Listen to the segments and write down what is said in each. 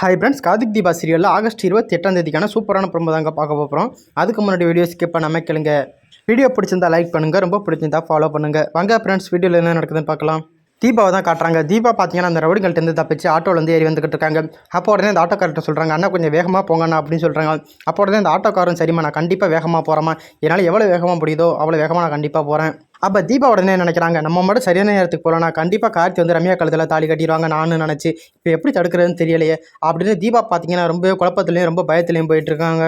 Hi friends Karthik Deepa சீரியலில் August இருபத்தி எட்டாம் தேதிக்கான சூப்பரான ப்ரோமோ தாங்க பார்க்க போகிறோம் அதுக்கு முன்னாடி வீடியோ ஸ்கிப் பண்ணாமல் கேளுங்க. வீடியோ பிடிச்சிருந்தா லைக் பண்ணுங்கள் ரொம்ப பிடிச்சிருந்தா ஃபாலோ பண்ணுங்கள் வாங்க ஃப்ரெண்ட்ஸ் வீடியோவில் என்ன நடக்குதுன்னு பார்க்கலாம். தீபாவை தான் காட்டுறாங்க. தீபா பார்த்தீங்கன்னா அந்த ரவுடிகள்ட்டேருந்து தப்பிச்சு ஆட்டோவில் வந்து ஏறி வந்துக்கிட்டு இருக்காங்க. அப்போ உடனே அந்த ஆட்டோக்கார்ட்ட சொல்கிறாங்க அண்ணா கொஞ்சம் வேகமாக போங்கண்ணா அப்படின்னு சொல்கிறாங்க அப்போ உடனே அந்த ஆட்டோக்காரன் சரிம்மா நான் கண்டிப்பாக வேகமாக போகிறேம்மா என்னால் எவ்வளோ வேகமாக முடியுதோ அவ்வளோ வேகமாக நான் கண்டிப்பாக போகிறேன் அப்போ தீபா உடனே நினைக்கிறாங்க? நம்ம மட்டும் சரியான நேரத்துக்கு போகலனா கண்டிப்பாக கார்த்தி வந்து ரம்யா கழுத்தில் தாலி கட்டிடுவாங்க நான் நினச்சி. இப்போ எப்படி தடுக்கிறதுன்னு தெரியலையே. அப்படின்னு தீபா பார்த்தீங்கன்னா ரொம்ப குழப்பத்துலேயும் ரொம்ப பயத்துலேயும் போயிட்டுருக்காங்க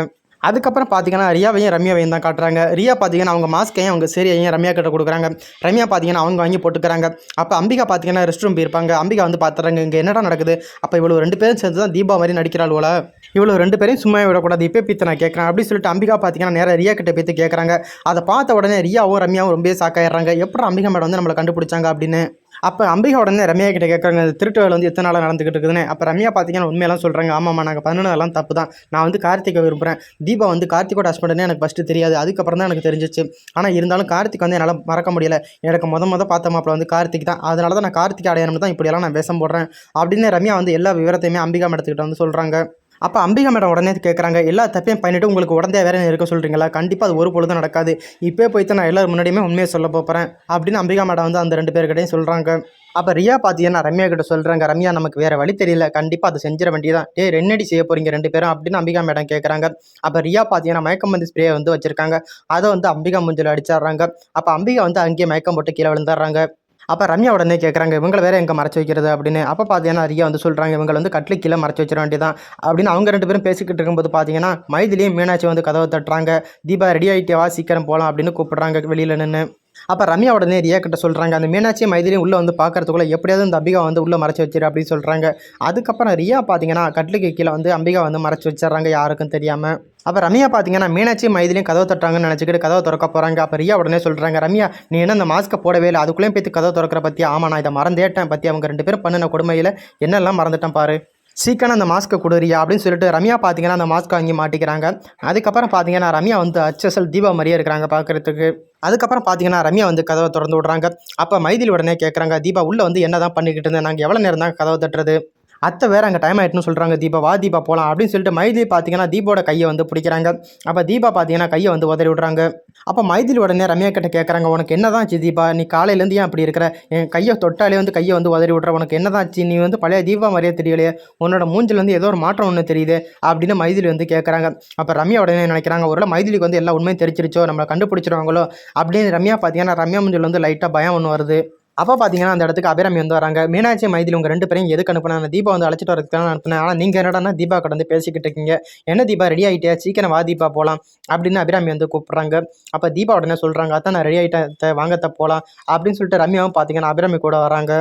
அதுக்கப்புறம் பார்த்தீங்கன்னா ரியாவையும் ரம்யாவையும் தான் காட்டுறாங்க. ரியா பார்த்தீங்கன்னா அவங்க மாஸ்கையும் அவங்க சரியாயும் ரம்யா கிட்ட கொடுக்குறாங்க. ரம்யா பார்த்தீங்கன்னா அவங்க வாங்கி போட்டுக்கிறாங்க. அப்போ அம்பிகா பார்த்தீங்கன்னா ரெஸ்ட் ரூம் போயிருப்பாங்க. அம்பிகா வந்து பார்த்துறாங்க இங்கே என்னடா நடக்குது? அப்போ இவ்வளோ ரெண்டு பேரும் சேர்ந்து தான் தீபா மாதிரி நடிக்கிறாள் போல. இவ்வளோ ரெண்டு பேரையும் சும்மா விடக்கூடாது. இப்போ பித்து நான் கேட்குறேன். அப்படின்னு சொல்லிட்டு அம்பிகா பார்த்தீங்கன்னா நேராக ரியா கிட்ட பேத்து கேட்குறாங்க அதை பார்த்த உடனே ரியாவும் ரம்யாவும் ரொம்ப சாக்காயிடுறாங்க எப்படி அம்பிகா மேடம் வந்து நம்மளை கண்டுபிடிச்சாங்க அப்படின்னு? அப்போ அம்பிகா உடனே ரம்யா கிட்ட கேட்குறாங்க இந்த திருட்டு வேலை வந்து எத்தனை நாளாக நடந்துகிட்டு இருக்குதுன்னு? அப்போ ரம்யா பார்த்தீங்கன்னா உண்மையெல்லாம் சொல்கிறாங்க ஆமாம்மா நாங்கள் பண்ணினதெல்லாம் தப்பு தான் நான் வந்து கார்த்திகை விரும்புகிறேன் தீபா வந்து கார்த்திகோட ஹஸ்பண்டுன்னு எனக்கு ஃபஸ்ட்டு தெரியாது. அதுக்கப்புறம் தான் எனக்கு தெரிஞ்சிச்சு. ஆனால் இருந்தாலும் கார்த்திக் வந்து என்னால் மறக்க முடியல. எனக்கு முத முத பார்த்த மாப்பிள்ள வந்து கார்த்திக் தான். அதனால தான் நான் கார்த்திக் அடையணும்னு தான் இப்படியெல்லாம் நான் வேஷம் போடுறேன். அப்படின்னு ரம்யா வந்து எல்லா விவரத்தையுமே அம்பிகா மேடத்துக்கிட்ட வந்து சொல்கிறாங்க அப்போ அம்பிகா மேடம் உடனே கேட்குறாங்க எல்லா தப்பையும் பண்ணிட்டு உங்களுக்கு உடனே வேற இருக்க சொல்கிறீங்களா கண்டிப்பாக அது ஒரு பொழுதும் நடக்காது. இப்போ போய்த்து நான் எல்லோரும் முன்னாடியுமே உண்மையை சொல்ல போகிறேன் அப்படின்னு அம்பிகா மேடம் வந்து அந்த ரெண்டு பேர்கிட்டையும் சொல்கிறாங்க அப்போ ரியா பார்த்தீங்கன்னா ரம்யா கிட்ட சொல்கிறாங்க ரம்யா நமக்கு வேறு வழி தெரியல கண்டிப்பாக அதை செஞ்சிட வேண்டியதான் டே ரென்னடி செய்ய போகிறீங்க ரெண்டு பேரும் அப்படின்னு அம்பிகா மேடம் கேட்குறாங்க அப்போ ரியா பார்த்தீங்கன்னா மயக்கம் வந்து ஸ்ப்ரே வந்து வச்சுருக்காங்க. அதை வந்து அம்பிகா முஞ்சில் அடிச்சிடுறாங்க. அப்போ அம்பிகா வந்து அங்கேயே மயக்கம் போட்டு கீழே விழுந்துடுறாங்க. அப்போ ரம்யா உடனே கேட்குறாங்க இவங்களை வேறு எங்கே மறைச்சி வைக்கிறது? அப்படின்னு. அப்போ பார்த்தீங்கன்னா ரியா வந்து சொல்கிறாங்க இவங்களை வந்து கட்டில் கீழே மறைச்சி வச்சிட வேண்டியதான் அப்படின்னு அவங்க ரெண்டு பேரும் பேசிக்கிட்டு இருக்கும்போது பார்த்தீங்கன்னா மைதிலையும் மீனாட்சி வந்து கதவை தட்டுறாங்க. தீபா ரெடி ஆகிட்டேவா சீக்கிரம் போகலாம் அப்படின்னு கூப்பிட்றாங்க வெளியில் நின்று அப்போ ரம்யா உடனே ரியா கிட்ட சொல்கிறாங்க அந்த மீனாட்சி மைதிரியும் உள்ளே வந்து பார்க்குறதுக்குள்ளே எப்படியாவது இந்த அம்பிகா வந்து உள்ளே மறைச்சி வச்சிரு அப்படின்னு சொல்கிறாங்க அதுக்கப்புறம் ரியா பார்த்தீங்கன்னா கட்லுக்கு கீழே வந்து அம்பிகா வந்து மறைச்சி வச்சிடுறாங்க யாருக்கும் தெரியாமல் அப்போ ரம்யா பார்த்தீங்கன்னா மீனாட்சி மைதிலையும் கதவை தட்டுறாங்கன்னு நினச்சிக்கிட்டு கதவை திறக்க போகிறாங்க அப்போ ரியா உடனே சொல்கிறாங்க ரம்யா நீ என்ன அந்த மாஸ்க்கை போடவே இல்லை அதுக்குள்ளேயும் போய் கதவை திறக்கிற பற்றி ஆமா நான் இதை மறந்தேட்டேன் பற்றி அவங்க ரெண்டு பேரும் பண்ணின கொடுமையில் என்னெல்லாம் மறந்துட்டேன் பாரு. சீக்கிரம் அந்த மாஸ்க்கை கொடுறியா? அப்படின்னு சொல்லிட்டு ரம்யா பார்த்தீங்கன்னா அந்த மாஸ்க்கை வாங்கி மாட்டிக்கிறாங்க. அதுக்கப்புறம் பார்த்தீங்கன்னா ரம்யா வந்து ஹச்எஸ்எல் தீபா மாதிரியே இருக்கிறாங்க பார்க்குறதுக்கு அதுக்கப்புறம் பார்த்தீங்கன்னா ரம்யா வந்து கதவை திறந்து விட்றாங்க. அப்போ மைதிலி உடனே கேட்குறாங்க தீபா உள்ளே வந்து என்ன தான் பண்ணிக்கிட்டு இருந்தேன் நாங்கள் எவ்வளோ நேரம் தான் கதவை தட்டுறது? அத்தை வேறு அங்கே டைம் ஆகிட்டுன்னு சொல்கிறாங்க தீபா வா தீபா போகலாம் அப்படின்னு சொல்லிட்டு மைதிலி பார்த்தீங்கன்னா தீபோட கையை வந்து பிடிக்கிறாங்க. அப்போ தீபா பார்த்தீங்கன்னா கையை வந்து உதறி விடுறாங்க. அப்போ மைதிலி உடனே ரம்யா கிட்ட கேட்குறாங்க உனக்கு என்னதான் ஆச்சு தீபா? நீ காலையிலேருந்து ஏன் அப்படி இருக்கிற? என் கையை தொட்டாலே வந்து கையை வந்து உதறி விட்ற. உனக்கு என்னதான் ஆச்சு? நீ வந்து பழைய தீபா மாதிரியே தெரியலையே. உன்னோட மூஞ்சில் வந்து ஏதோ ஒரு மாற்றம் ஒன்று தெரியுது அப்படின்னு மைதிலி வந்து கேட்குறாங்க அப்போ ரம்யா உடனே நினைக்கிறாங்க ஒரு மைதிலிக்கு வந்து எல்லா உண்மையும் தெரிச்சிருச்சோ நம்மளை கண்டுபிடிச்சிருவாங்களோ? அப்படின்னு ரம்யா பார்த்தீங்கன்னா ரம்யா மூஞ்சில் வந்து லைட்டாக பயம் ஒன்று வருது. அப்போ பார்த்தீங்கன்னா அந்த இடத்துக்கு அபிராமி வந்து வராங்க. மீனாட்சி மைதில் உங்கள் ரெண்டு பேரையும் எதுக்கு அனுப்புனா தீபா வந்து அழைச்சிட்டு வரதுக்கு தான் அனுப்புனேன். ஆனால் நீங்கள் என்னடானா தீபா கிட்ட வந்து பேசிக்கிட்டு இருக்கீங்க. என்ன தீபா ரெடி ஆகிட்டியா சீக்கிரம் வா தீபா போகலாம் அப்படின்னு அபிராமி வந்து கூப்பிட்றாங்க. அப்போ தீபா உடனே சொல்கிறாங்க அதான் நான் ரெடி ஆகிட்டேன் வாங்கத்த போகலாம் அப்படின்னு சொல்லிட்டு ரம்யாவும் பார்த்தீங்கன்னா அபிராமி கூட வராங்க.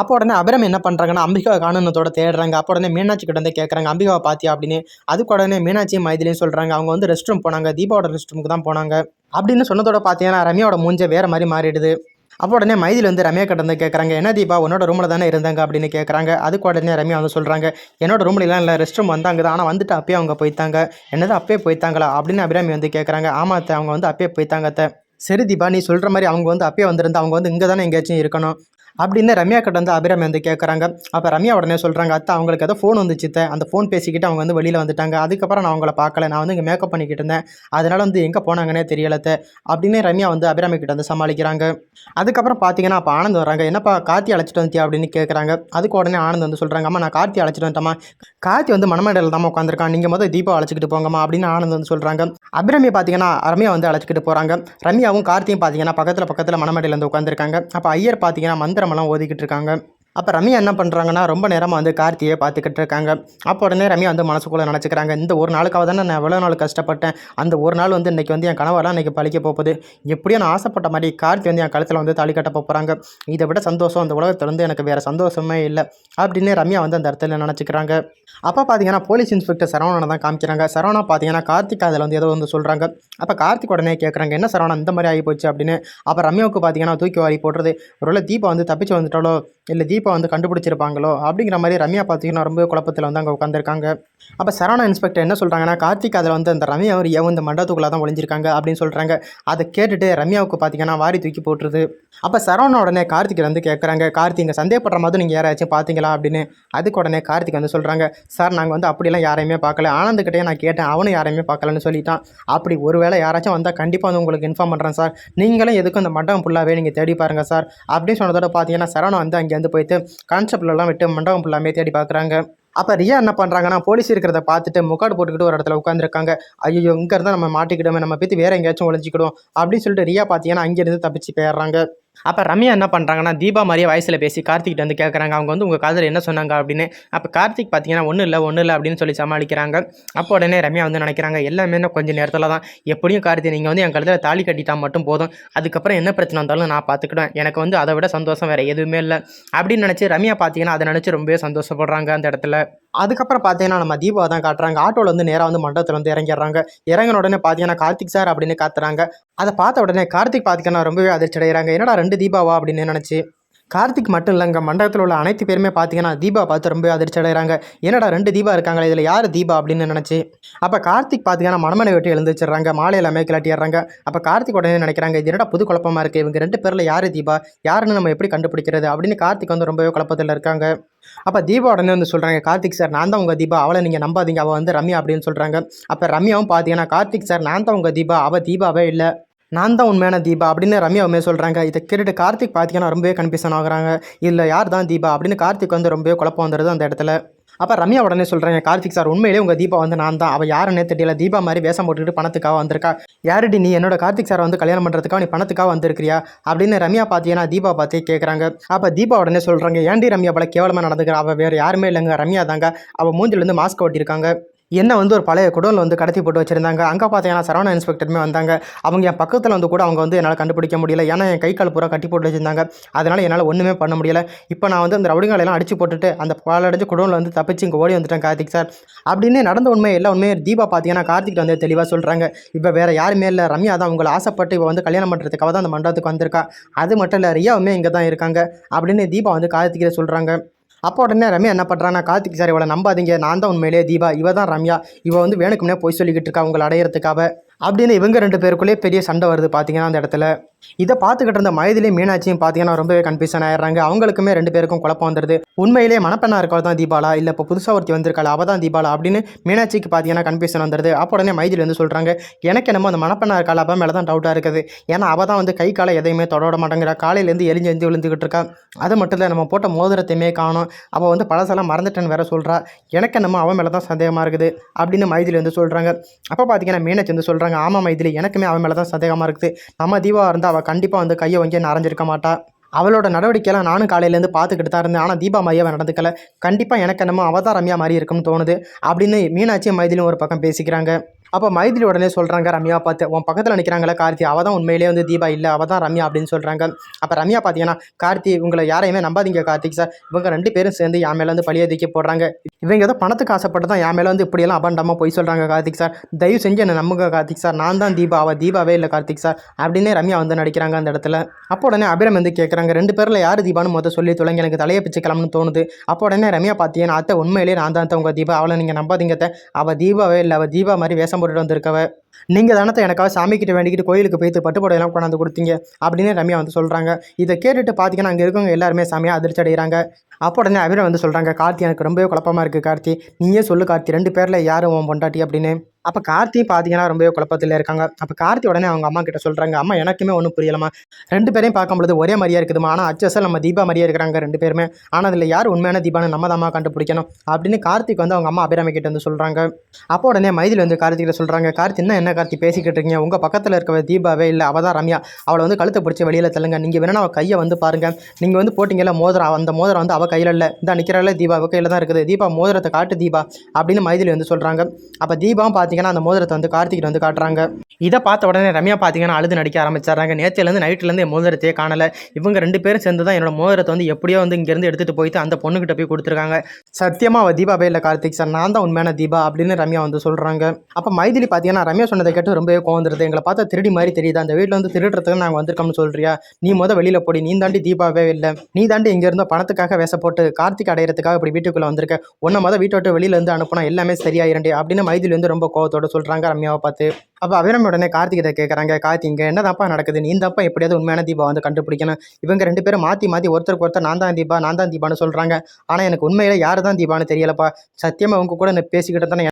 அப்போ உடனே அபிரம் என்ன பண்ணுறாங்கன்னா அம்பிகா காணனத்தோட தேடுறாங்க. அப்போ உடனே மீனாட்சி கிட்ட வந்து கேட்குறாங்க அம்பிகாவை பார்த்தியா அப்படின்னு. அதுக்கு உடனே மீனாட்சியும் மைதிலையும் சொல்கிறாங்க அவங்க வந்து ரெஸ்ட் ரூம் போனாங்க. தீபாவோட ரெஸ்ட் ரூமுக்கு தான் போனாங்க. அப்படின்னு சொன்னதோட பார்த்தீங்கன்னா ரம்யாவோட மூஞ்ச வேறு மாதிரி மாறிடுது. அப்போ உடனே மைதில் வந்து ரம்யா கிட்ட வந்து கேட்குறாங்க என்ன தீபா உன்னோட ரூமில் தானே இருந்தாங்க? அப்படின்னு கேட்குறாங்க அதுக்கு உடனே ரம்யா வந்து சொல்கிறாங்க என்னோட ரூம்லாம் இல்லை ரெஸ்ட் ரூம் வந்தாங்க தான். ஆனால் வந்துட்டு அப்பயே அவங்க போய்த்தாங்க என்னது அப்பயே போய்த்தாங்களா அப்படின்னு அபிராமி வந்து கேட்குறாங்க ஆமாத்த அவங்க வந்து அப்பயே போய்த்தாங்கத்த சரி தீபா நீ சொல்கிற மாதிரி அவங்க வந்து அப்பயே வந்திருந்தா அவங்க வந்து இங்கே தானே எங்கேயாச்சும் இருக்கணும். அப்படின்னு ரம்யா கிட்ட வந்து அபிராமி வந்து கேட்குறாங்க அப்போ ரம்யா உடனே சொல்கிறாங்க அத்தை அவங்களுக்கு ஏதோ ஃபோன் வந்துச்சு அந்த ஃபோன் பேசிக்கிட்டு அவங்க வந்து வெளியில் வந்துட்டாங்க. அதுக்கப்புறம் நான் அவங்கள பார்க்கல. நான் வந்து இங்கே மேக்கப் பண்ணிக்கிட்டு இருந்தேன். அதனால் வந்து எங்கே போனாங்கன்னே தெரியலத்தை அப்படின்னு ரம்யா வந்து அபிராமி கிட்ட வந்து சமாளிக்கிறாங்க. அதுக்கப்புறம் பார்த்தீங்கன்னா அப்போ ஆனந்த் வராங்க என்னப்பா கார்த்தி அழைச்சிட்டு வந்துட்டியா? அப்படின்னு கேட்குறாங்க அதுக்கு உடனே ஆனந்த் வந்து சொல்கிறாங்க அம்மா நான் கார்த்தி அழைச்சிட்டு வந்துட்டேம்மா. கார்த்தி வந்து மணமேடையில் தான் உட்காந்துருக்கான் நீங்கள் முதல் தீபா அழைச்சிக்கிட்டு போங்கம்மா. அப்படின்னு ஆனந்த் வந்து சொல்கிறாங்க அபிராமி பார்த்தீங்கன்னா ரம்யா வந்து அழைச்சிக்கிட்டு போகிறாங்க ரம்யாவும் கார்த்தியும் பார்த்தீங்கன்னா பக்கத்தில் பக்கத்தில் மணமேடையில் வந்து உட்காந்துருக்காங்க அப்போ ஐயர் பார்த்தீங்கன்னா மந்திரமெல்லாம் ஓதிக்கிட்டு இருக்காங்க. அப்போ ரம்யா என்ன பண்ணுறாங்கன்னா ரொம்ப நேரமாக வந்து கார்த்தியை பார்த்துக்கிட்டு இருக்காங்க. அப்போ உடனே ரம்யா வந்து மனசுக்குள்ளே நினச்சிக்கிறாங்க இந்த ஒரு நாளுக்காக தானே நான் எவ்வளோ நாள் கஷ்டப்பட்டேன். அந்த ஒரு நாள் வந்து இன்றைக்கி வந்து என் கனவெல்லாம் இன்றைக்கி பழிக்க போகுது. எப்படியும் நான் ஆசைப்பட்ட மாதிரி கார்த்தி வந்து என் கழுத்தில் வந்து தாலி கட்ட போகிறாங்க இதை விட சந்தோஷம் அந்த உலகத்தில் வந்து எனக்கு வேறு சந்தோஷமே இல்லை. அப்படின்னு ரம்யா வந்து அந்த இடத்துல நினச்சிக்கிறாங்க. அப்போ பார்த்தீங்கன்னா போலீஸ் இன்ஸ்பெக்டர் சரவணனை தான் காமிக்கிறாங்க. சரவணா பார்த்தீங்கன்னா கார்த்திக் அதில் வந்து ஏதோ வந்து சொல்கிறாங்க அப்போ கார்த்திக் உடனே கேட்குறாங்க என்ன சரவணா இந்த மாதிரி ஆகி போச்சு? அப்படின்னு. அப்போ ரம்யாவுக்கு பார்த்தீங்கன்னா தூக்கி வாரி போடுறது. ஒருவேளை தீபா வந்து தப்பிச்சு வந்துட்டாலோ இல்லை தீபா கண்டிப்பாக வந்து கண்டுபிடிச்சிருப்பாங்களோ? அப்படிங்கிற மாதிரி ரம்யா பார்த்தீங்கன்னா ரொம்ப குழப்பத்தில் வந்து அங்கே உட்காந்துருக்காங்க அப்போ சரவணா இன்ஸ்பெக்டர் என்ன சொல்கிறாங்கன்னா கார்த்திக் அதில் வந்து அந்த ரம்யா அவர் ஏன் இந்த மண்டபத்துக்குள்ளே தான் ஒழிஞ்சிருக்காங்க அப்படின்னு சொல்கிறாங்க அதை கேட்டுட்டு ரம்யாவுக்கு பார்த்தீங்கன்னா வாரி தூக்கி போட்டுருது. அப்போ சரவணா உடனே கார்த்திக் வந்து கேட்குறாங்க கார்த்திக் இங்கே சந்தேகப்படுற மாதிரி நீங்கள் யாராச்சும் பார்த்தீங்களா அப்படின்னு. அதுக்கு உடனே கார்த்திக் வந்து சொல்கிறாங்க சார் நாங்கள் வந்து அப்படிலாம் யாரையுமே பார்க்கல ஆனந்துக்கிட்டே நான் கேட்டேன் அவனும் யாரையுமே பார்க்கலன்னு சொல்லிட்டான். அப்படி ஒருவேளை யாராச்சும் வந்தால் கண்டிப்பாக வந்து உங்களுக்கு இன்ஃபார்ம் பண்ணுறேன் சார். நீங்களும் எதுக்கும் அந்த மண்டபம் ஃபுல்லாகவே நீங்கள் தேடி பாருங்க சார். அப்படின்னு சொன்னதோட பார்த்தீங்கன்னா சரவணா வந்து அங்கேருந்து வைத்து கான்செப்ட்லலாம் விட்டு மண்டபம் ஃபுல்லாமே தேடி பார்க்குறாங்க அப்போ ரியா என்ன பண்ணுறாங்கன்னா போலீஸ் இருக்கிறத பார்த்துட்டு முக்காடு போட்டுக்கிட்டு ஒரு இடத்துல உட்காந்துருக்காங்க ஐயோ இங்கே இருந்தால் நம்ம மாட்டிக்கிடுமே நம்ம பற்றி வேறு எங்கேயாச்சும் ஒழிஞ்சிக்கிடும் அப்படின்னு சொல்லிட்டு ரியா பார்த்தீங்கன்னா அங்கேருந்து தப்பிச்சு போயிடுறாங்க. அப்போ ரம்யா என்ன பண்ணுறாங்கன்னா தீபா மாதிரியே வயசில் பேசி கார்த்திக்கிட்ட வந்து கேட்குறாங்க அவங்க வந்து உங்கள் காதல் என்ன சொன்னாங்க அப்படின்னு. அப்போ கார்த்திக் பார்த்தீங்கன்னா ஒன்றும் இல்லை ஒன்றும் இல்லை அப்படின்னு சொல்லி சமாளிக்கிறாங்க. அப்போ உடனே ரம்யா வந்து நினைக்கிறாங்க எல்லாமே இன்னும் கொஞ்சம் நேரத்தில் தான். எப்படியும் கார்த்திக் நீங்கள் வந்து என் கழுத்தில் தாலி கட்டிட்டா மட்டும் போதும். அதுக்கப்புறம் என்ன பிரச்சனை வந்தாலும் நான் பார்த்துக்கிடுவேன் எனக்கு வந்து அதை விட சந்தோஷம் வேறு எதுவுமே இல்லை. அப்படின்னு நினச்சி ரம்யா பார்த்தீங்கன்னா அதை நினச்சி ரொம்பவே சந்தோஷப்படுறாங்க அந்த இடத்துல. அதுக்கப்புறம் பார்த்தீங்கன்னா நம்ம தீபா தான் காட்டுறாங்க. ஆட்டோவில் வந்து நேராக வந்து மண்டபத்தில் வந்து இறங்கிடுறாங்க. இறங்கின உடனே பார்த்தீங்கன்னா கார்த்திக் சார் அப்படின்னு காத்துறாங்க. அதை பார்த்த உடனே கார்த்திக் பார்த்தீங்கன்னா ரொம்பவே அதிர்ச்சி அடைகிறாங்க என்னடா ரெண்டு தீபாவா? அப்படின்னு நினச்சி கார்த்திக் மட்டும் இல்லைங்க. மண்டபத்தில் உள்ள அனைத்து பேருமே பார்த்தீங்கன்னா தீபா பார்த்து ரொம்ப அதிர்ச்சி அடைகிறாங்க. என்னடா ரெண்டு தீபா இருக்காங்களே? இதில் யார் தீபா அப்படின்னு நினச்சி. அப்போ கார்த்திக் பார்த்தீங்கன்னா மணமனை விட்டு எழுந்துச்சிடுறாங்க மாலை எல்லாமே கிளாட்டிடுறாங்க அப்போ கார்த்திக் உடனே நினைக்கிறாங்க இது என்னடா புது குழப்பமாக இருக்குது இவங்க ரெண்டு பேரில் யார் தீபா? யாருன்னு நம்ம எப்படி கண்டுபிடிக்கிறது? அப்படின்னு கார்த்திக் வந்து ரொம்பவே குழப்பத்தில் இருக்காங்க. அப்போ தீபா உடனே வந்து சொல்கிறாங்க கார்த்திக் சார் நான் தான் உங்கள் தீபா. அவளை நீங்கள் நம்பாதீங்க. அவள் வந்து ரம்யா அப்படின்னு சொல்கிறாங்க அப்போ ரம்யாவும் பார்த்தீங்கன்னா கார்த்திக் சார் நான் தான் உங்கள் தீபா. அவள் தீபாவே இல்லை. நான் தான் உண்மையான தீபா அப்படின்னு ரம்யா உண்மையை சொல்கிறாங்க இதை கேட்டுட்டு கார்த்திக் பார்த்தீங்கன்னா ரொம்பவே கன்ஃபியூஷன் ஆகுறாங்க. இல்லை யார் தான் தீபா அப்படின்னு கார்த்திக் வந்து ரொம்பவே குழப்பம் வந்துடுது அந்த இடத்துல. அப்போ ரம்யா உடனே சொல்கிறாங்க கார்த்திக் சார் உண்மையிலேயே உங்கள் தீபா வந்து நான் தான் அவள் யாருன்னே தெரியல. தீபா மாதிரி வேஷம் போட்டுக்கிட்டு பணத்துக்காக வந்திருக்கா. யாருடி நீ? என்னோட கார்த்திக் சார் வந்து கல்யாணம் பண்ணுறதுக்காக நீ பணத்துக்காக வந்திருக்கிறியா? அப்படின்னு ரம்யா பார்த்தீங்கன்னா தீபா பார்த்து கேட்குறாங்க அப்போ தீபா உடனே சொல்கிறாங்க ஏன்டி ரம்யா பல கேவலமாக நடந்துக்கிறா? அவள் வேறு யாருமே இல்லைங்க. ரம்யா தாங்க. அவள் மூஞ்சிலேருந்து மாஸ்க் ஒட்டியிருக்காங்க என்ன வந்து ஒரு பழைய குடோனில் வந்து கடத்தி போட்டு வச்சுருந்தாங்க. அங்கே பார்த்தீங்கன்னா சரவண இன்ஸ்பெக்டருமே வந்தாங்க. அவங்க என் பக்கத்தில் வந்து கூட அவங்க வந்து என்னால் கண்டுபிடிக்க முடியல. ஏன்னா என் கை கால் பூரா கட்டி போட்டு வச்சுருந்தாங்க. அதனால் என்னால் ஒன்றுமே பண்ண முடியல. இப்போ நான் வந்து அந்த ரவுடிங்களெல்லாம் அடிச்சு போட்டுட்டு அந்த பாலடைஞ்சு குடோனில் வந்து தப்பிச்சு இங்கே ஓடி வந்துட்டேன் கார்த்திக் சார். அப்படின்னு நடந்த உண்மை எல்லா உண்மையை தீபா பார்த்தீங்கன்னா கார்த்திக் வந்து தெளிவாக சொல்கிறாங்க இப்போ வேறு யாருமே இல்லை. ரம்யா தான் உங்களை ஆசைப்பட்டு இப்போ வந்து கல்யாணம் பண்ணுறதுக்காக தான் அந்த மண்டபத்துக்கு வந்திருக்கா. அது மட்டும் இல்லை ரியாவுமே இங்கே தான் இருக்காங்க. அப்படின்னு தீபா வந்து கார்த்திகிட்ட சொல்கிறாங்க அப்போ உடனே ரம்யா என்ன பண்ணுறான்னா கார்த்திக் சார் இவளை நம்பாதீங்க. நான் தான் உண்மையிலேயே தீபா. இவ தான் ரம்யா. இவ வந்து வேணுக்கும்னே போய் சொல்லிக்கிட்டு இருக்கா. உங்களை அடையிறதுக்காக. அப்படின்னு இவங்க ரெண்டு பேருக்குள்ளே பெரிய சண்டை வருது பார்த்தீங்கன்னா அந்த இடத்துல. இதை பார்த்துக்கிட்டு இருந்த மயதிலே மீனாட்சியும் பார்த்தீங்கன்னா ரொம்பவே கன்ஃபியூஷன் ஆயிடுறாங்க. அவங்களுக்குமே ரெண்டு பேருக்கும் குழப்பம் வந்துடுது. உண்மையிலேயே மணப்பெண்ணா இருக்கா தான் தீபாலா? இல்லை இப்போ புதுசாக ஒருத்தி வந்திருக்காள்? அவள் தான் தீபாலா? அப்படின்னு மீனாட்சிக்கு பார்த்தீங்கன்னா கன்ஃபியூஷன் வந்துடுது. அப்போ உடனே மைதிலி வந்து சொல்கிறாங்க எனக்கு என்னமோ அந்த மணப்பெண்ணா இருக்காள்? அவள் மேலே தான் டவுட்டாக இருக்குது. ஏன்னா அவள் தான் வந்து கை காலை எதையுமே தொட மாட்டேங்கிறா. காலையிலேருந்து எரிஞ்சு எரிஞ்சு விழுந்துக்கிட்டு இருக்கா. அது மட்டும் இல்லை நம்ம போட்ட மோதிரத்தையுமே காணும். அவள் வந்து பழசெல்லாம் மறந்துட்டேன்னு வேற சொல்கிறா எனக்கு என்னமோ அவன் மேலே தான் சந்தேகமாக இருக்குது. அப்படின்னு மைதிலி வந்து சொல்கிறாங்க அப்போ பார்த்தீங்கன்னா மீனாட்சி வந்து சொல்கிறாங்க ஆமாம் மைதிலி எனக்குமே அவன் மேலே தான் சந்தேகமாக இருக்குது. நம்ம தீபாவாக இருந்தால் அவள் கண்டிப்பாக வந்து கையை வாங்கி நிறைஞ்சிருக்க மாட்டா. அவளோட நடவடிக்கையெல்லாம் நானும் காலையிலேருந்து பார்த்துக்கிட்டு தான் இருந்தேன். ஆனால் தீபா மாதிரியே நடந்துக்கல. கண்டிப்பாக எனக்கு என்னமோ அவதா ரம்யா மாதிரி இருக்கும்னு தோணுது அப்படின்னு மீனாட்சியும் மைதிலும் ஒரு பக்கம் பேசிக்கிறாங்க. அப்போ மைதிலி உடனே சொல்கிறாங்க ரம்யா பார்த்து உன் பக்கத்தில் நிற்கிறாங்களே கார்த்தி அவள் தான் உண்மையிலேயே வந்து தீபா இல்லை அவள் தான் ரம்யா அப்படின்னு சொல்கிறாங்க அப்போ ரம்யா பார்த்தீங்கன்னா கார்த்தி உங்களை யாரையுமே நம்பாதீங்க கார்த்திக் சார். இவங்க ரெண்டு பேரும் சேர்ந்து என் மேலே வந்து தூக்கி போடுறாங்க. இவங்க ஏதோ பணத்துக்கு ஆசைப்பட்டு தான் என் மேலே வந்து இப்படியெல்லாம் அபண்டமாக போய் சொல்கிறாங்க கார்த்திக் சார். தயவு செஞ்சு என்னை நம்புங்க கார்த்திக் சார். நான் தான் தீபா. அவள் தீபாவே இல்லை கார்த்திக் சார். அப்படின்னே ரம்யா வந்து நடிக்கிறாங்க அந்த இடத்துல. அப்போ உடனே அபிரம் வந்து கேட்குறாங்க ரெண்டு பேரில் யார் தீபான்னு மொதல் சொல்லி தொலைங்க. எனக்கு தலையை பிச்சுக்கலாம்னு தோணுது. அப்போ உடனே ரம்யா பார்த்தீங்கன்னா அத்தை உண்மையிலேயே நான் தான் உங்கள் தீபா. அவளை நீங்கள் நம்பாதீங்கத்தை அவள் தீபாவே இல்லை. அவள் தீபா மாதிரி வேஷம் போட்டுட்டு வந்திருக்கவ. நீங்கள் தானத்தை எனக்காக சாமிக்கிட்ட வேண்டிக்கிட்டு கோயிலுக்கு போய்த்து பட்டுப்படையெல்லாம் கொண்டாந்து கொடுத்தீங்க அப்படின்னு ரம்யா வந்து சொல்கிறாங்க இதை கேட்டுட்டு பார்த்தீங்கன்னா அங்கே இருக்கவங்க எல்லாருமே சாமியாக அதிர்ச்சி அடைகிறாங்க. அப்போ உடனே அபிரம் வந்து சொல்கிறாங்க கார்த்தி எனக்கு ரொம்பவே குழப்பமாக இருக்குது கார்த்தி. நீயே சொல்லு கார்த்தி. ரெண்டு பேரில் யாரும் உன் பொண்டாட்டி? அப்படின்னு. அப்போ கார்த்தி பார்த்தீங்கன்னா ரொம்பவே குழப்பத்தில் இருக்காங்க. அப்போ கார்த்தி உடனே அவங்க அம்மா கிட்ட சொல்கிறாங்க அம்மா எனக்குமே ஒன்றும் புரியலமா ரெண்டு பேரையும் பார்க்கும்பொழுது ஒரே மாதிரியா இருக்குதுமா ஆனால் அச்சசல் நம்ம தீபா மாதிரியே இருக்கிறாங்க ரெண்டு பேருமே. ஆனால் அதில் யார் உண்மையான தீபான்னு நம்ம தான் கண்டுபிடிக்கணும் அப்படின்னு கார்த்திக் வந்து அவங்க அம்மா அபிராமி கிட்ட வந்து சொல்கிறாங்க அப்போ உடனே மைதில் வந்து கார்த்திகிட்ட சொல்கிறாங்க கார்த்தி என்ன என்ன கார்த்தி பேசிக்கிட்டு இருக்கீங்க? உங்கள் பக்கத்தில் இருக்கிற தீபாவே இல்லை அவள் தான் ரம்யா. அவளை வந்து கழுத்தை பிடிச்சி வெளியில் தள்ளுங்க. நீங்கள் வேணா அவள் கையை வந்து பாருங்கள் நீங்கள் வந்து போட்டிங்கல்ல மோதிரம். அந்த மோதிரம் வந்து அவள் கையில் இல்லை. இந்த நிற்கிறாள் தீபா அவள் கையில் தான் இருக்குது. தீபா மோதிரத்தை காட்டு தீபா அப்படின்னு மைதிலி வந்து சொல்கிறாங்க அப்போ தீபாவும் பார்த்து பார்த்தீங்கன்னா அந்த மோதிரத்தை வந்து கார்த்திகிட்ட வந்து காட்டுறாங்க. இதை பார்த்த உடனே ரம்யா பார்த்தீங்கன்னா அழுது நடிக்க ஆரம்பிச்சிடுறாங்க. நேற்றுலேருந்து நைட்லேருந்து என் மோதிரத்தையே காணலை. இவங்க ரெண்டு பேரும் சேர்ந்து தான் என்னோட மோதிரத்தை வந்து எப்படியோ வந்து இங்கேருந்து எடுத்துகிட்டு போயிட்டு அந்த பொண்ணுக்கிட்ட போய் கொடுத்துருக்காங்க. சத்தியமாக அவள் தீபாவே இல்லை கார்த்திக் சார் நான் தான் உண்மையான தீபா அப்படின்னு ரம்யா வந்து சொல்கிறாங்க அப்போ மைதிலி பார்த்தீங்கன்னா ரம்யா சொன்னதை கேட்டு ரொம்பவே கோவந்துருது எங்களை பார்த்தா திருடி மாதிரி தெரியுது. அந்த வீட்டில் வந்து திருடுறதுக்கு நாங்கள் வந்திருக்கோம்னு சொல்கிறியா நீ மொதல் வெளியில் போடி. நீ தாண்டி தீபாவே இல்லை. நீ தாண்டி இங்கே இருந்தோ பணத்துக்காக வேச போட்டு கார்த்திக் அடையிறதுக்காக இப்படி வீட்டுக்குள்ளே வந்திருக்க. உன்னை மொதல் வீட்டை விட்டு வெளியில இருந்து அனுப்புனா எல்லாமே சரியாயிருண்டே அப்படின்னு மைதிலி வந்து ரொம்ப கோவத்தோடு சொல்கிறாங்க ரம்யாவை பார்த்து. அப்போ அபிராமி உடனே கார்த்திகிட்ட கேட்குறாங்க கார்த்தி இங்கே தப்பா நடக்குது? நீ தப்பா எப்படியாவது உண்மையான தீபா வந்து கண்டுபிடிக்கணும். இவங்க ரெண்டு பேரும் மாற்றி மாற்றி ஒருத்தருக்கு ஒருத்தர் நான் தான் தீபா நான் தான் தீபான்னு சொல்கிறாங்க ஆனால் எனக்கு உண்மையில யார் தான் தீபான்னு தெரியலப்பா. சத்தியமாக உங்க கூட நான் பேசிக்கிட்டு தானே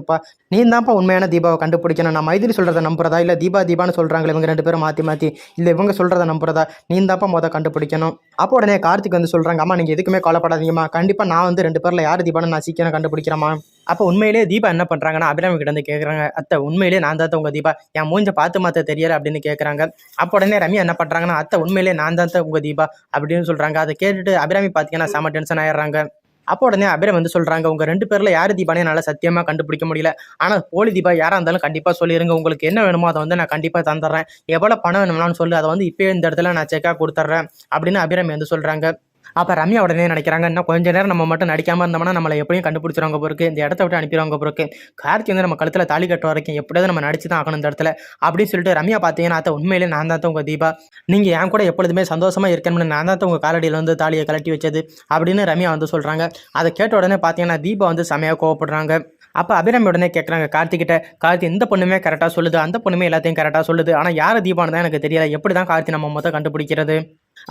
அப்பா நீ தான்ப்பா உண்மையான தீபாவை கண்டுபிடிக்கணும். நான் மைதிரி சொல்கிறத நம்புறதா? இல்லை தீபா தீபான்னு சொல்கிறாங்களே இவங்க ரெண்டு பேரும் மாற்றி மாற்றி இல்லை இவங்க சொல்கிறத நம்புறதா? நீ தான்ப்பா மொதல் கண்டுபிடிக்கணும். அப்போ உடனே கார்த்திக் வந்து சொல்கிறாங்க அம்மா நீங்கள் எதுக்குமே கவலைப்படாதீங்கம்மா. கண்டிப்பாக நான் வந்து ரெண்டு பேரில் யார் தீபான்னு நான் சீக்கிரம் கண்டுபிடிக்கிறேம்மா. அப்போ உண்மையிலேயே தீபா என்ன பண்ணுறாங்கன்னா அபிராமி கிட்ட வந்து கேட்குறாங்க அத்தை உண்மையிலே நான் தான் உங்கள் தீபா. என் மூஞ்ச பார்த்து மாற்ற தெரியல அப்படின்னு கேட்குறாங்க அப்போ உடனே ரம்யா என்ன பண்ணுறாங்கன்னா அத்தை உண்மையிலேயே நான் தான் உங்கள் தீபா அப்படின்னு சொல்கிறாங்க அதை கேட்டுட்டு அபிராமி பார்த்தீங்கன்னா செம டென்ஷன் ஆயிடுறாங்க. அப்போ உடனே அபிரம் வந்து சொல்கிறாங்க உங்கள் ரெண்டு பேரில் யார் தீபானே என்னால் சத்தியமாக கண்டுபிடிக்க முடியல. ஆனால் போலி தீபா யாராக இருந்தாலும் கண்டிப்பாக சொல்லிடுங்க உங்களுக்கு என்ன வேணுமோ அதை வந்து நான் கண்டிப்பாக தந்துடுறேன். எவ்வளோ பணம் வேணும்னாலும் சொல்லு. அதை வந்து இப்போயே இந்த இடத்துல நான் செக்காக கொடுத்துட்றேன். அப்படின்னு அபிரம் வந்து சொல்கிறாங்க அப்போ ரம்யா உடனே நினைக்கிறாங்க இன்னும் கொஞ்சம் நேரம் நம்ம மட்டும் நடிக்காமல் இருந்தோம்னா நம்மளை எப்படியும் கண்டுபிடிச்சிருவாங்க பொறுக்கு இந்த இடத்த விட்டு அனுப்பிடுவாங்க பொருக்கு கார்த்தி வந்து நம்ம கழுத்தில் தாலி கட்ட வரைக்கும் எப்படியாவது நம்ம நடிச்சு தான் ஆகணும் இந்த இடத்துல. அப்படின்னு சொல்லிட்டு ரம்யா பார்த்தீங்கன்னா அத்தை உண்மையிலே நான் தான் உங்கள் தீபா. நீங்கள் என் கூட எப்பொழுதுமே சந்தோஷமாக இருக்கணும்னு நான் தான் உங்கள் காலடியில் வந்து தாலியை கலட்டி வச்சது. அப்படின்னு ரம்யா வந்து சொல்கிறாங்க அதை கேட்ட உடனே பார்த்தீங்கன்னா தீபா வந்து செமையாக கோவப்படுறாங்க. அப்போ அபிராமி உடனே கேட்குறாங்க கார்த்திகிட்ட கார்த்தி இந்த பொண்ணுமே கரெக்டாக சொல்லுது. அந்த பொண்ணுமே எல்லாத்தையும் கரெக்டாக சொல்லுது. ஆனால் யார் தீபான்னு தான் எனக்கு தெரியல. எப்படி தான் கார்த்தி நம்ம மொத்தம் கண்டுபிடிக்கிறது?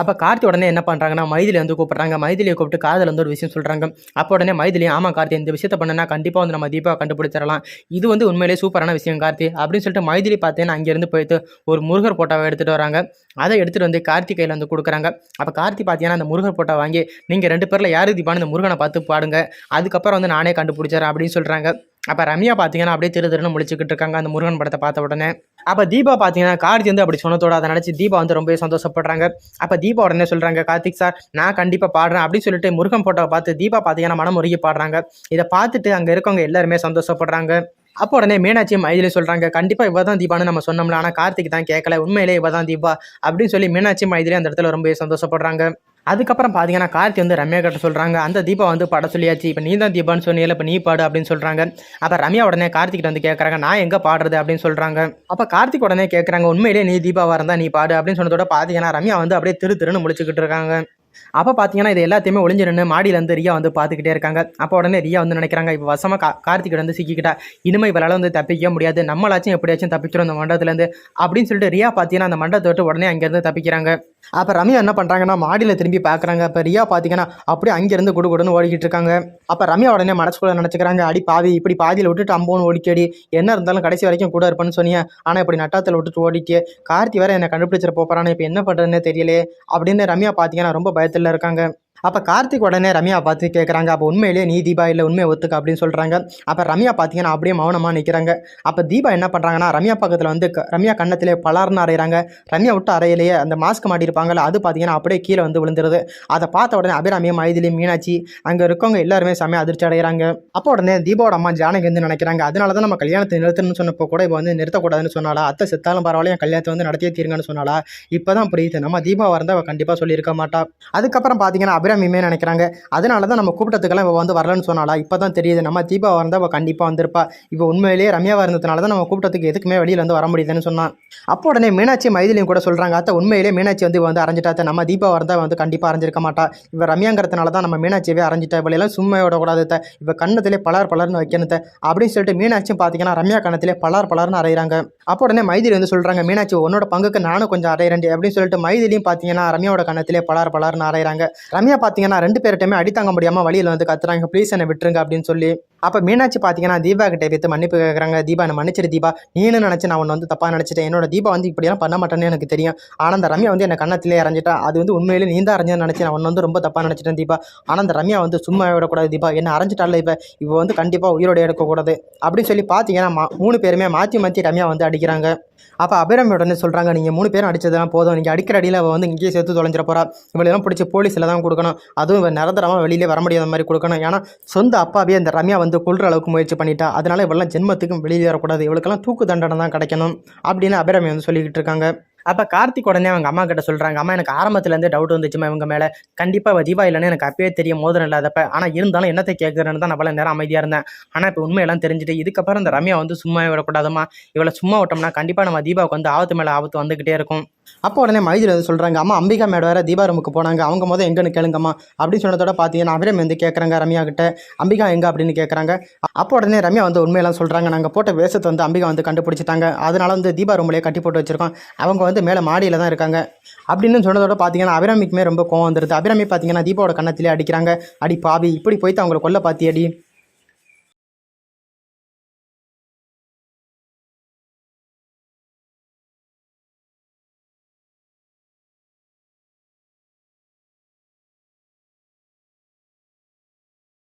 அப்போ கார்த்தி உடனே என்ன பண்ணுறாங்கன்னா மைதிலி வந்து கூப்பிட்றாங்க. மைதிலியை கூப்பிட்டு காதல் வந்து ஒரு விஷயம் சொல்கிறாங்க அப்போ உடனே மைதிலி ஆமாம் கார்த்தி இந்த விஷயத்தை பண்ணனா கண்டிப்பாக வந்து நம்ம தீபாவை கண்டுபிடிச்சிடலாம். இது வந்து உண்மையிலேயே சூப்பரான விஷயம் கார்த்தி. அப்படின்னு சொல்லிட்டு மைதிலி பார்த்தீங்கன்னா அங்கேருந்து போயிட்டு ஒரு முருகர் போட்டாவை எடுத்துகிட்டு வராங்க. அதை எடுத்துகிட்டு வந்து கார்த்தி கையில் வந்து கொடுக்குறாங்க. அப்போ கார்த்தி பார்த்தீங்கன்னா அந்த முருகர் போட்டா வாங்கி நீங்கள் ரெண்டு பேரில் யார் தீபான்னு இந்த முருகனை பார்த்து பாடுங்க. அதுக்கப்புறம் வந்து நானே கண்டுபிடிச்சிடறேன் அப்படின்னு சொல்கிறாங்க அப்போ ரம்யா பார்த்தீங்கன்னா அப்படியே திரு திருன்னு முடிச்சுக்கிட்டு இருக்காங்க அந்த முருகன் படத்தை பார்த்த உடனே. அப்போ தீபா பார்த்தீங்கன்னா கார்த்தி வந்து அப்படி சொன்னதோட அதை நினச்சி தீபா வந்து ரொம்பவே சந்தோஷப்படுறாங்க. அப்போ தீபா உடனே சொல்கிறாங்க கார்த்திக் சார் நான் கண்டிப்பாக பாடுறேன் அப்படின்னு சொல்லிட்டு முருகன் போட்டோவை பார்த்து தீபா பார்த்தீங்கன்னா மனம் முருகி பாடுறாங்க. இதை பார்த்துட்டு அங்கே இருக்கவங்க எல்லாருமே சந்தோஷப்படுறாங்க. அப்போ உடனே மீனாட்சியும் மைதிலி சொல்கிறாங்க கண்டிப்பாக இவ தான் தீபான்னு நம்ம சொன்னோம்ல ஆனால் கார்த்திக் தான் கேட்கல உண்மையிலே இவ தான் தீபா அப்படின்னு சொல்லி மீனாட்சி மைதிலி அந்த இடத்துல ரொம்பவே சந்தோஷப்படுறாங்க. அதுக்கப்புறம் பார்த்தீங்கன்னா கார்த்தி வந்து ரம்யா கிட்ட சொல்கிறாங்க அந்த தீபா வந்து பாட சொல்லியாச்சு. இப்போ நீ தான் தீபான்னு சொன்னீங்க இப்போ நீ பாடு அப்படின்னு சொல்கிறாங்க அப்போ ரம்யா உடனே கார்த்திகிட்ட வந்து கேட்குறாங்க நான் எங்கே பாடுறது? அப்படின்னு சொல்கிறாங்க அப்போ கார்த்திக் உடனே கேட்குறாங்க உண்மையிலேயே நீ தீபாவாக இருந்தால் நீ பாடு அப்படின்னு சொன்னதோட பார்த்தீங்கன்னா ரம்யா வந்து அப்படியே திரு திருன்னு முழிச்சுக்கிட்டு இருக்காங்க. அப்போ பார்த்தீங்கன்னா இது எல்லாத்தையுமே ஒளிஞ்சு நின்று மாடியிலேருந்து ரியா வந்து பார்த்துக்கிட்டே இருக்காங்க. அப்போ உடனே ரியா வந்து நினைக்கிறாங்க இப்போ வசமாக கா கார்த்திக் வந்து சிக்கிக்கிட்டா இனிமேல் இவளால் வந்து தப்பிக்க முடியாது. நம்மளாச்சும் எப்படியாச்சும் தப்பிக்கிறோம் இந்த மண்டலத்துலேருந்து அப்படின்னு சொல்லிட்டு ரியா பார்த்தீங்கன்னா அந்த மண்டலத்தை விட்டு உடனே அங்கேருந்து தப்பிக்கிறாங்க. அப்போ ரம்யா என்ன பண்ணுறாங்கன்னா மாடியில் திரும்பி பார்க்குறாங்க அப்போ ரியா பார்த்தீங்கன்னா அப்படியே அங்கேருந்து குடு குடுன்னு ஓடிக்கிட்டு இருக்காங்க. அப்போ ரம்யா உடனே மனசுக்குள்ளே நினச்சிக்கிறாங்க அடி பாவி இப்படி பாதியில் விட்டுட்டு அம்போன்னு ஓடிக்கடி. என்ன இருந்தாலும் கடைசி வரைக்கும் கூட இருப்பேன்னு சொன்னியே. ஆனால் இப்படி நட்டாத்தில் விட்டுட்டு ஓடிட்டு கார்த்தி வேற என்னை கண்டுபிடிச்சிட போகிறான்னு இப்போ என்ன பண்ணுறதுன்னு தெரியலே. அப்படின்னு ரம்யா பார்த்தீங்கன்னா ரொம்ப பயத்தில் இருக்காங்க. அப்போ கார்த்திக் உடனே ரம்யா பார்த்து கேட்குறாங்க அப்போ உண்மையிலேயே நீ தீபா இல்லை உண்மையை ஒத்துக்க அப்படின்னு சொல்கிறாங்க அப்போ ரம்யா பார்த்தீங்கன்னா அப்படியே மௌனமாக நிற்கிறாங்க அப்போ தீபா என்ன பண்ணுறாங்கன்னா ரம்யா பக்கத்தில் வந்து ரம்யா கன்னத்திலே பலார்னு அறையிறாங்க. ரம்யா விட்டு அறையிலேயே அந்த மாஸ்க் மாட்டியிருப்பாங்கல்ல அது பார்த்தீங்கன்னா அப்படியே கீழே வந்து விழுந்துருது. அதை பார்த்த உடனே அபிராமியம் மைதிலி மீனாட்சி அங்கே இருக்கவங்க எல்லாருமே செம்மையாக அதிர்ச்சி அடைகிறாங்க அப்போ உடனே தீபாவோட அம்மா ஜானகி வந்து நினைக்கிறாங்க அதனால தான் நம்ம கல்யாணத்தை நிறுத்தணும்னு சொன்னப்போ கூட இப்போ வந்து நிறுத்தக்கூடாதுன்னு சொன்னாலா அத்தை செத்தாலும் பரவாயில்ல என் கல்யாணத்தை வந்து நடத்தியே தீருங்கன்னு சொன்னாலா இப்போ தான் புரியுது. நம்ம தீபா இருந்தால் அவள் கண்டிப்பாக சொல்லியிருக்க மாட்டா. அதுக்கப்புறம் பார்த்தீங்கன்னா அபிராமியுமே நினைக்கிறாங்க. அதனால தான் நம்ம கூப்பிட்டதுக்கெல்லாம் இவள் வந்து வரலன்னு சொன்னாலா இப்போ தான் தெரியுது. நம்ம தீபாவை இருந்தால் அவள் கண்டிப்பாக வந்திருப்பா. இப்போ உண்மையிலேயே ரம்யாவாக இருந்ததுனால தான் நம்ம கூப்பிட்டதுக்கு எதுக்குமே வெளியில் வந்து வர முடியுதுன்னு சொன்னான். அப்போ உடனே மீனாட்சி மைதிலையும் கூட சொல்கிறாங்க அத்தை உண்மையிலேயே மீனாட்சி வந்து இவ வந்து அரைஞ்சிட்டாத்த நம்ம தீபா இருந்தால் வந்து கண்டிப்பாக அரைஞ்சிருக்க மாட்டா. இவ ரம்யாங்கிறதுனால தான் நம்ம மீனாட்சியவே அரைஞ்சிட்டா. இவளையெல்லாம் சும்மா விடக்கூடாது இவ கண்ணத்திலே பலர் பலர்னு வைக்கணுத்த அப்படின்னு சொல்லிட்டு மீனாட்சியும் பார்த்தீங்கன்னா ரம்யா கண்ணத்திலே பலர் பலர்னு அரைகிறாங்க அப்போ உடனே மைதிலி வந்து சொல்கிறாங்க மீனாட்சி உன்னோட பங்குக்கு நானும் கொஞ்சம் அரைகிறேன் அப்படின்னு சொல்லிட்டு மைதிலையும் பார்த்தீங்கன்னா ரம்யாவோட கண்ணத்திலே பலர் பலர்னு அரைகிறாங்க ரம்யா பார்த்தீங்கன்னா ரெண்டு பேர்கிட்டயுமே அடி தாங்க முடியாமல் வழியில் வந்து கத்துறாங்க. ப்ளீஸ் என்னை விட்டுருங்க அப்படின்னு சொல்லி. அப்போ மீனாட்சி பார்த்தீங்கன்னா தீபா கிட்ட வைத்து மன்னிப்பு கேட்குறாங்க தீபா என்ன மன்னிச்சிரு தீபா. நீனு நினச்சி நான் உன்னை வந்து தப்பாக நினச்சிட்டேன். என்னோட தீபா வந்து இப்படியெல்லாம் பண்ண மாட்டேன்னு எனக்கு தெரியும். ஆனால் அந்த ரம்யா வந்து என்னை கண்ணத்திலே அரைஞ்சிட்டா. அது வந்து உண்மையிலே நீ தான் அரைஞ்சு நினச்சி நான் உன்னை வந்து ரொம்ப தப்பாக நினச்சிட்டேன் தீபா. ஆனால் அந்த ரம்யா வந்து சும்மா விடக்கூடாது தீபா. என்ன அரைஞ்சிட்டால இப்போ இப்போ வந்து கண்டிப்பாக உயிரோடு எடுக்கக்கூடாது அப்படின்னு சொல்லி பார்த்தீங்கன்னா மா- மூணு பேருமே மாற்றி மாற்றி ரம்யா வந்து அடிக்கிறாங்க. அப்போ அபிராமி உடனே சொல்கிறாங்க நீங்கள் மூணு பேரும் அடித்ததெல்லாம் போதும். நீங்கள் அடிக்கிற அடியில் அவள் வந்து இங்கேயே சேர்த்து தொலைஞ்சிட போறா. இவளெல்லாம் பிடிச்சி போலீஸில் தான் கொடுக்கணும். அதுவும் இவன் நிரந்தரமாக வெளியிலே வர முடியாத மாதிரி கொடுக்கணும். ஏன்னா சொந்த அப்பாவே அந்த ரம்யா வந்து வந்து அளவுக்கு முயற்சி பண்ணிட்டா. அதனால் இவெல்லாம் ஜென்மத்துக்கும் வெளியே வரக்கூடாது. இவளுக்கெல்லாம் தூக்கு தண்டனை தான் கிடைக்கணும். அப்படின்னு அபிராமி வந்து சொல்லிக்கிட்டு இருக்காங்க. அப்போ கார்த்திக் உடனே அவங்க அம்மா கிட்ட சொல்கிறாங்க அம்மா எனக்கு ஆரம்பத்துலேருந்து டவுட் வந்துச்சுமா இவங்க மேலே. கண்டிப்பாக தீபா இல்லைன்னு எனக்கு அப்பயே தெரியும் மோதிரம் இல்லாதப்ப. ஆனால் இருந்தாலும் என்னத்தை கேட்குறேன்னு தான் நான் அவ்வளோ நேரம் அமைதியாக இருந்தேன். ஆனால் இப்போ உண்மையெல்லாம் தெரிஞ்சுட்டு இதுக்கப்புறம் இந்த ரம்யா வந்து சும்மா விடக்கூடாதுமா இவளை சும்மா விட்டோம்னா கண்டிப்பாக நம்ம தீபாவுக்கு வந்து ஆபத்து மேலே ஆபத்து வந்துக்கிட்டே இருக்கும். அப்போ உடனே மைதில் வந்து சொல்கிறாங்க அம்மா அம்பிகா மேடம் வேறு தீபாரமுக்கு போனாங்க. அவங்க மொதல் எங்கன்னு கேளுங்கம்மா. அப்படின்னு சொன்னதோட பார்த்தீங்கன்னா அபிரம் வந்து கேட்குறாங்க ரம்யா கிட்ட. அம்பிகா எங்கே? அப்படின்னு கேட்குறாங்க அப்போ உடனே ரம்யா வந்து உண்மையெல்லாம் சொல்கிறாங்க நாங்கள் போட்ட வேஷத்தை வந்து அம்பிகா வந்து கண்டுபிடிச்சிட்டாங்க. அதனால வந்து தீபா ரூம்லேயே கட்டி போட்டு வச்சுருக்கோம். அவங்க வந்து மேலே மாடியில் தான் இருக்காங்க. அப்படின்னு சொன்னதோட பார்த்தீங்கன்னா அபிராமிக்குமே ரொம்ப கோவம் வந்துருது. அபிராமி பார்த்தீங்கன்னா தீபாவோட கண்ணத்திலே அடிக்கிறாங்க. அடி பாவி இப்படி போய்த்து அவங்களை கொல்ல பாத்தி அடி